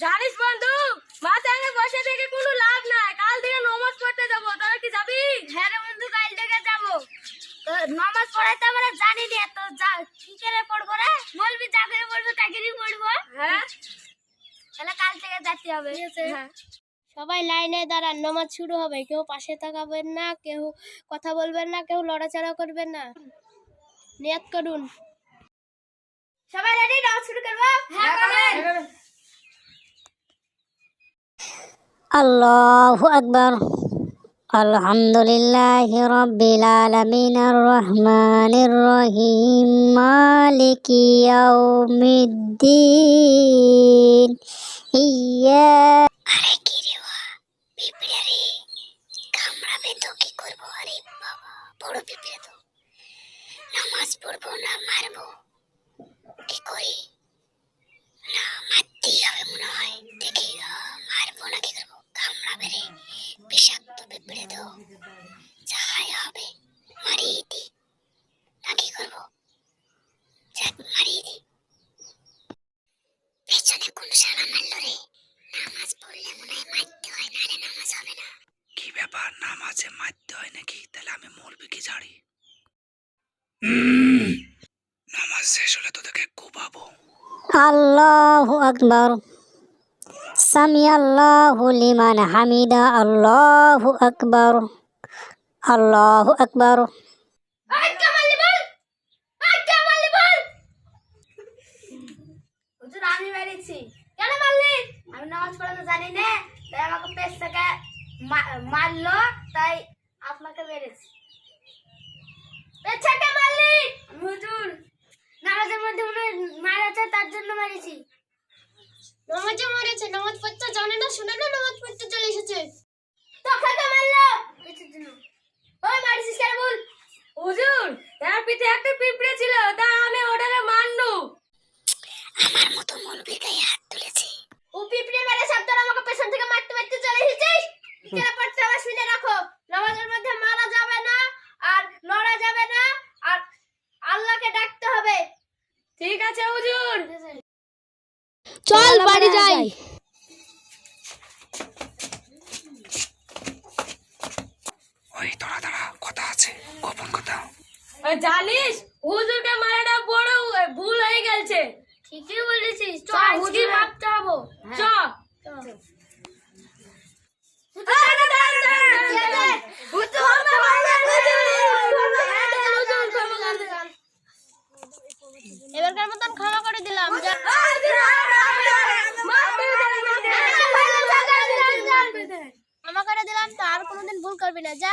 জানিস বন্ধু মা সঙ্গে বসে থেকে কোনো লাভ নাই। কাল থেকে নমাজ পড়তে যাব। তোরা কি যাবি? হ্যাঁ রে বন্ধু কাল থেকে যাব। তো নামাজ পড়াইতে আমরা জানি না তো যা কি করে পড়ব রে? বলবি যা করে পড়ব তাকেই পড়ব। হ্যাঁ। তাহলে কাল থেকে যেতে হবে। হ্যাঁ। সবাই লাইনে দাঁড়ান নামাজ শুরু হবে। কেউ পাশে তাকাবেন না কেউ কথা বলবেন না কেউ লড়াচড়া করবেন না। নিয়াত করুন। সবাই রেডি নামাজ শুরু করব? হ্যাঁ আল্লাহু আকবার। আলহামদুলিল্লাহ রব্বিল আলামিন রহমানির রহিম। মালিক ইয়াউমিদ্দিন। ইয়া আরে কি রে ওয়া পিঁপড়া রে। তো, কি করব? আরে বাবা, বড় পিঁপড়া তো। নামাজ পড়ব না, মারবো। কি করি? বিষাক্ত পিঁপড়ে তো যাই হবে মারিয়ে দি না কি করব? যাক মারিয়ে দি পেছনে কোন শালা মারলো রে। নামাজ পড়লে মনে হয় মারতে হয় না রে নামাজ হবে না। কি ব্যাপার নামাজে মারতে হয় নাকি? তাহলে আমি মরবে কি জানি। নামাজ শেষ হলে তোদেরকে কোপাবো। আল্লাহু আকবার। সামি আল্লাহু লিমান হামিদা আল্লাহু আকবার আল্লাহু আকবার। মারলি? তাই আপনাকে মেরেছি নামাজের মধ্যে মনে হয় মার আছে তার জন্য মেরেছি নামাজে মরেছে নামাজ পড়তে জানে না শুনে না নামাজ পড়তে চলে এসেছে। তোকে কে মারলো। ওই মারিছিস কেন বল? হুজুর তার পিঠে একটা পিঁপড়ে ছিল তা আমি ওটাকে মারনু। আমার মতো মৌলবীর গায়ে হাত তুলেছে। ও পিঁপড়ে মেরে সব তোর আমাকে পেছন থেকে মারতে মারতে চলে এসেছিস? কেন পড়তে হবে শুনে রাখো নামাজের মধ্যে মারা যাবে না আর লড়া যাবে না আর আল্লাহকে ডাকতে হবে। ঠিক আছে হুজুর। চল বাড়ি যাই। আছে। গোপন কথা। জানিস হুজুরকে মারাটা বড় ভুল হয়ে গেছে ঠিকই বলেছিস চ, হুজুর। ভাবতে হবে। চ। এবারকার মতন ক্ষমা করে দিলাম। ক্ষমা করে দিলাম তো আর কোনোদিন ভুল করবি না যা।